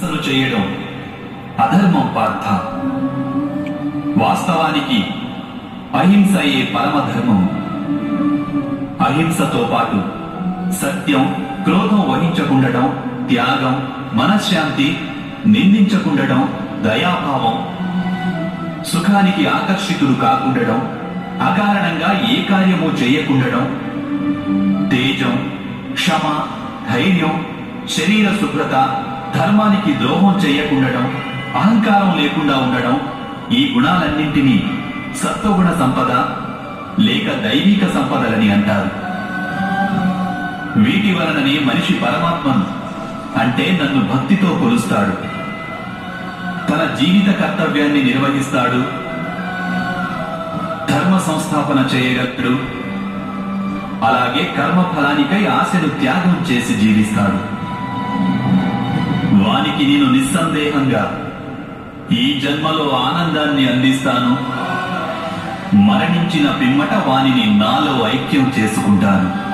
హింసలు చేయడం అధర్మం పార్థ. వాస్తవానికి అహింసయే పరమధర్మం. అహింసతో పాటు సత్యం క్రోధం వహించకుండడం త్యాగం మనశ్శాంతి నిందించకుండడం దయాభావం సుఖానికి ఆకర్షితులు కాకుండడం అకారణంగా ఏ కార్యము చేయకుండడం తేజం క్షమ ధైర్యం శరీర శుభ్రత ధర్మానికి ద్రోహం చేయకుండటం అహంకారం లేకుండా ఉండడం ఈ గుణాలన్నింటినీ సత్వగుణ సంపద లేక దైవిక సంపదలని అంటారు. వీటి వలననే మనిషి పరమాత్మను అంటే నన్ను భక్తితో కొలుస్తాడు. తన జీవిత కర్తవ్యాన్ని నిర్వహిస్తాడు. ధర్మ సంస్థాపన చేయగలడు అలాగే కర్మ ఫలానికై ఆశను త్యాగం చేసి జీవిస్తాడు. దానికి నేను నిస్సందేహంగా ఈ జన్మలో ఆనందాన్ని అందిస్తాను. మరణించిన పిమ్మట వానిని నాలో ఐక్యం చేసుకుంటాను.